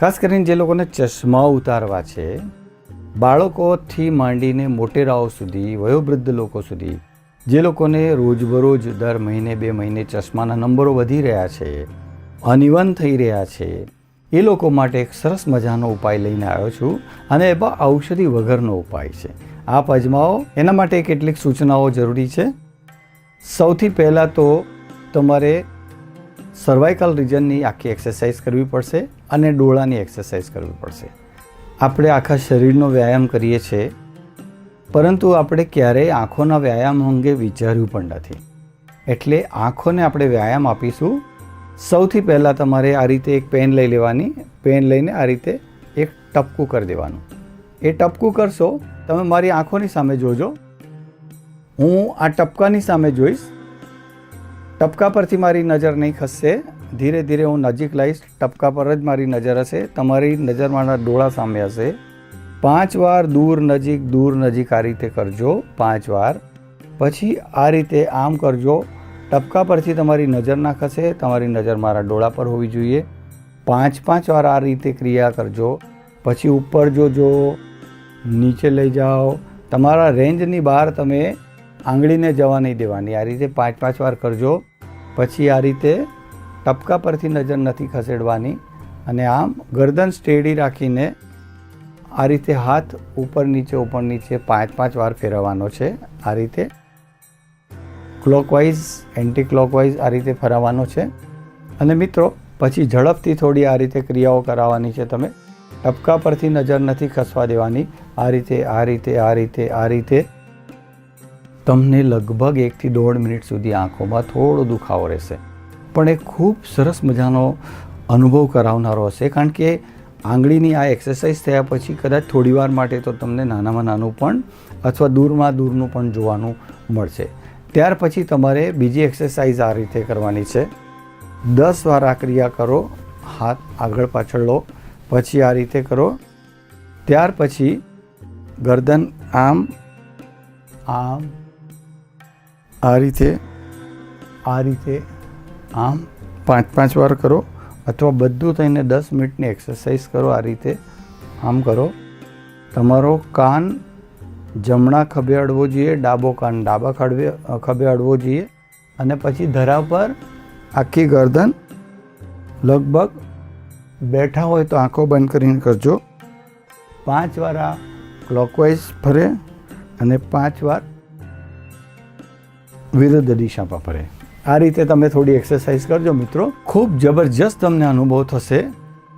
ખાસ કરીને જે લોકોને ચશ્મા ઉતારવા છે, બાળકોથી માંડીને મોટેરાઓ સુધી, વયોવૃદ્ધ લોકો સુધી, જે લોકોને રોજબરોજ દર મહિને, બે મહિને ચશ્માના નંબરો વધી રહ્યા છે અનિવન થઈ રહ્યા છે, એ લોકો માટે એક સરસ મજાનો ઉપાય લઈને આવ્યો છું અને એમાં ઔષધિ વગરનો ઉપાય છે. આપ અજમાવો. એના માટે કેટલીક સૂચનાઓ જરૂરી છે. સૌથી પહેલાં તો તમારે સર્વાઇકલ રિજનની આખી એક્સરસાઇઝ કરવી પડશે અને ડોળાની એક્સરસાઇઝ કરવી પડશે. આપણે આખા શરીરનો વ્યાયામ કરીએ છીએ, પરંતુ આપણે ક્યારેય આંખોના વ્યાયામ અંગે વિચાર્યું પણ નથી. એટલે આંખોને આપણે વ્યાયામ આપીશું. સૌથી પહેલાં તમારે આ રીતે એક પેન લઈ લેવાની, પેન લઈને આ રીતે એક ટપકું કરી દેવાનું. એ ટપકું કરશો, તમે મારી આંખોની સામે જોજો. હું આ ટપકાની સામે જોઈશ. ટપકા પરથી મારી નજર નહીં ખસશે. ધીરે ધીરે હું નજીક લઈશ. ટપકા પર જ મારી નજર હશે. તમારી નજર મારા ડોળા સામે હશે. પાંચ વાર દૂર નજીક દૂર નજીક આ રીતે કરજો. પાંચ વાર. પછી આ રીતે આમ કરજો. ટપકા પરથી તમારી નજર ના ખસે. તમારી નજર મારા ડોળા પર હોવી જોઈએ. પાંચ પાંચ વાર આ રીતે ક્રિયા કરજો. પછી ઉપર જોજો. નીચે લઈ જાઓ. તમારા રેન્જની બહાર તમે આંગળીને જવા નહીં દેવાની. આ રીતે પાંચ પાંચ વાર કરજો. પછી આ રીતે ટપકા પરથી નજર નથી ખસેડવાની અને આમ ગરદન સ્ટેડી રાખીને આ રીતે હાથ ઉપર નીચે ઉપર નીચે પાંચ પાંચ વાર ફેરવવાનો છે. આ રીતે ક્લોકવાઇઝ એન્ટી ક્લોકવાઇઝ આ રીતે ફરાવવાનો છે. અને મિત્રો, પછી ઝડપથી થોડી આ રીતે ક્રિયાઓ કરાવવાની છે તમે. ટપકા પરથી નજર નથી ખસવા દેવાની. આ રીતે આ રીતે આ રીતે આ રીતે તમને લગભગ એકથી દોઢ મિનિટ સુધી આંખોમાં થોડો દુખાવો રહેશે. પણ એ ખૂબ સરસ મજાનો અનુભવ કરાવનારો હશે, કારણ કે આંગળીની આ એક્સરસાઇઝ થયા પછી કદાચ થોડીવાર માટે તો તમને નાનામાં નાનું પણ અથવા દૂરમાં દૂરનું પણ જોવાનું મળશે. ત્યાર પછી તમારે બીજી એક્સરસાઇઝ આ રીતે કરવાની છે. દસ વાર આ ક્રિયા કરો, હાથ આગળ પાછળ લો, પછી આ રીતે કરો. ત્યાર પછી ગરદન, આમ આમ આ રીતે આ રીતે આમ પાંચ પાંચ વાર કરો અથવા બધું થઈને દસ મિનિટની એક્સરસાઇઝ કરો, આ રીતે આમ કરો. તમારો કાન જમણા ખભે અડવો જોઈએ, ડાબો કાન ડાબા ખડવે ખભે અડવો જોઈએ અને પછી ધરા પર આખી ગરદન લગભગ બેઠા હોય તો આંખો બંધ કરીને કરજો. પાંચ વાર આ ક્લોકવાઇઝ ફરે અને પાંચ વાર વિરુદ્ધ દિશામાં ફરે આ રીતે તમે થોડી એક્સરસાઇઝ કરજો મિત્રો. ખૂબ જબરજસ્ત તમને અનુભવ થશે.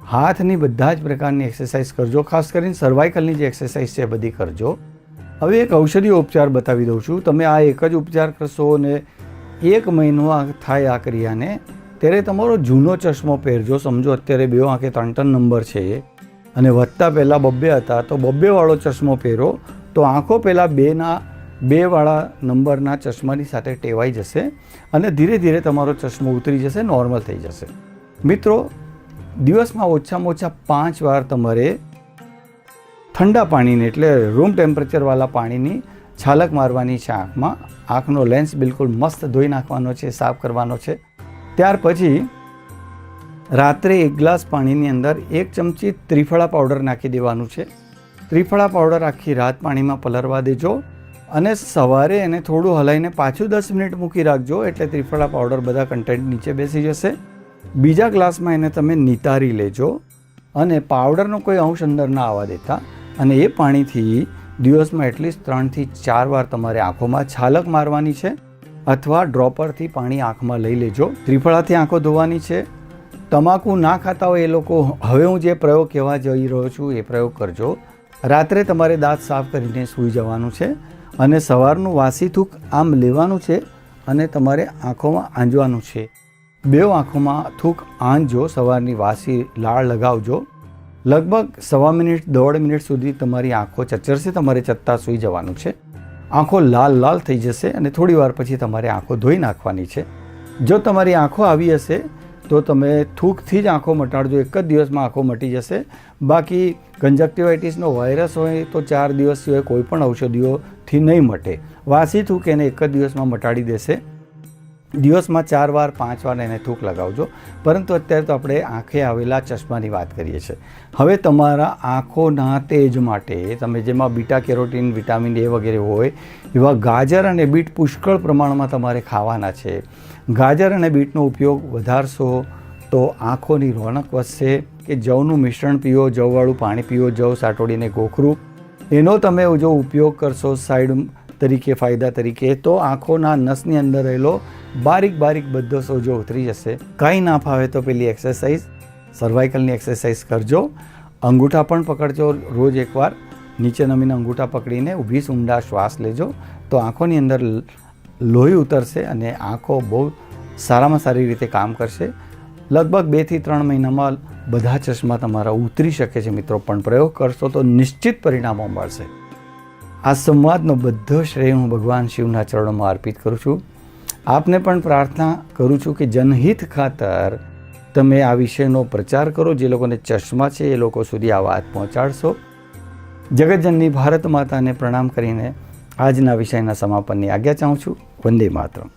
હાથની બધા જ પ્રકારની એક્સરસાઇઝ કરજો. ખાસ કરીને સર્વાઇકલની જે એક્સરસાઇઝ છે બધી કરજો. હવે એક ઔષધીય ઉપચાર બતાવી દઉં છું. તમે આ એક જ ઉપચાર કરશો અને એક મહિનો આ થાય આ ક્રિયાને. ત્યારે તમારો જૂનો ચશ્મો પહેરજો. સમજો અત્યારે બે આંખે ત્રણ ત્રણ નંબર છે એ. અને વધતા પહેલાં બબ્બે હતા. તો બબ્બેવાળો ચશ્મો પહેરો. તો આંખો પહેલાં બેના બેવાળા નંબરના ચશ્માની સાથે ટેવાઈ જશે અને ધીરે ધીરે તમારો ચશ્મો ઉતરી જશે નોર્મલ થઈ જશે. મિત્રો, દિવસમાં ઓછામાં ઓછા પાંચ વાર તમારે ઠંડા પાણીની એટલે રૂમ ટેમ્પરેચરવાળા પાણીની છાલક મારવાની છે આંખમાં. આંખનો લેન્સ બિલકુલ મસ્ત ધોઈ નાખવાનો છે, સાફ કરવાનો છે. ત્યાર પછી રાત્રે એક ગ્લાસ પાણીની અંદર એક ચમચી ત્રિફળા પાવડર નાખી દેવાનું છે. ત્રિફળા પાવડર આખી રાત પાણીમાં પલરવા દેજો. અને સવારે એને થોડું હલાવીને પાછું દસ મિનિટ મૂકી રાખજો, એટલે ત્રિફળા પાવડર બધા કન્ટેન્ટ નીચે બેસી જશે. બીજા ગ્લાસમાં એને તમે નિતારી લેજો અને પાવડરનો કોઈ અંશ અંદર ના આવવા દેતા. અને એ પાણીથી દિવસમાં એટલીસ્ટ ત્રણથી ચાર વાર તમારે આંખોમાં છાલક મારવાની છે અથવા ડ્રોપરથી પાણી આંખમાં લઈ લેજો. ત્રિફળાથી આંખો ધોવાની છે. તમાકુ ના ખાતા હોય એ લોકો, હવે હું જે પ્રયોગ કહેવા જઈ રહ્યો છું એ પ્રયોગ કરજો. રાત્રે તમારે દાંત સાફ કરીને સૂઈ જવાનું છે. અને સવારનું વાસી થૂક આમ લેવાનું છે અને તમારે આંખોમાં આંજવાનું છે. બે આંખોમાં થૂક આંજજો, સવારની વાસી લાળ લગાવજો. લગભગ સવા મિનિટ, દોઢ મિનિટ સુધી તમારી આંખો ચચરશે તમારે ચત્તા સૂઈ જવાનું છે. આંખો લાલ લાલ થઈ જશે અને થોડી વાર પછી તમારે આંખો ધોઈ નાખવાની છે. જો તમારી આંખો આવી હશે તો તમે થૂકથી જ આંખો મટાડજો. એક જ દિવસમાં આંખો મટી જશે. બાકી કન્જક્ટિવાઇટિસનો વાયરસ હોય તો ચાર દિવસ સિવાય કોઈ પણ ઔષધિઓથી નહીં મટે. વાસી થૂક એને એક જ દિવસમાં મટાડી દેશે. દિવસમાં ચાર વાર, પાંચ વાર એને થૂક લગાવજો. પરંતુ અત્યારે તો આપણે આંખે આવેલા ચશ્માની વાત કરીએ છીએ. હવે તમારા આંખોના તેજ માટે તમે જેમાં બીટા કેરોટીન, વિટામિન એ વગેરે હોય, એવા ગાજર અને બીટ પુષ્કળ પ્રમાણમાં તમારે ખાવાના છે. ગાજર અને બીટનો ઉપયોગ વધારશો તો આંખોની રોનક વધશે. કે જવનું મિશ્રણ પીઓ, જવવાળું પાણી પીઓ, જવ સાટોડીને ગોખરું. એનો તમે જો ઉપયોગ કરશો સાઈડ તરીકે ફાયદા તરીકે તો આંખોના નસની અંદર રહેલો બારીક બારીક બધો સોજો ઉતરી જશે. કંઈ ના ફાવે તો પેલી એક્સરસાઇઝ સર્વાઇકલની એક્સરસાઇઝ કરજો. અંગૂઠા પણ પકડજો રોજ એકવાર. નીચે નમીને અંગૂઠા પકડીને ઊભી ઊંડા શ્વાસ લેજો. તો આંખોની અંદર લોહી ઉતરશે અને આંખો બહુ સારામાં સારી રીતે કામ કરશે. લગભગ બેથી ત્રણ મહિનામાં બધા ચશ્મા તમારા ઉતરી શકે છે મિત્રો, પણ પ્રયોગ કરશો તો નિશ્ચિત પરિણામો મળશે. આ સંવાદનો બધો શ્રેય હું ભગવાન શિવના ચરણોમાં અર્પિત કરું છું. આપને પણ પ્રાર્થના કરું છું કે જનહિત ખાતર તમે આ વિષયનો પ્રચાર કરો, જે લોકોને ચશ્મા છે એ લોકો સુધી આ વાત પહોંચાડશો. જગતજનની ભારત માતાને પ્રણામ કરીને આજના વિષયના સમાપનની આજ્ઞા ચાહું છું. વંદે માતરમ.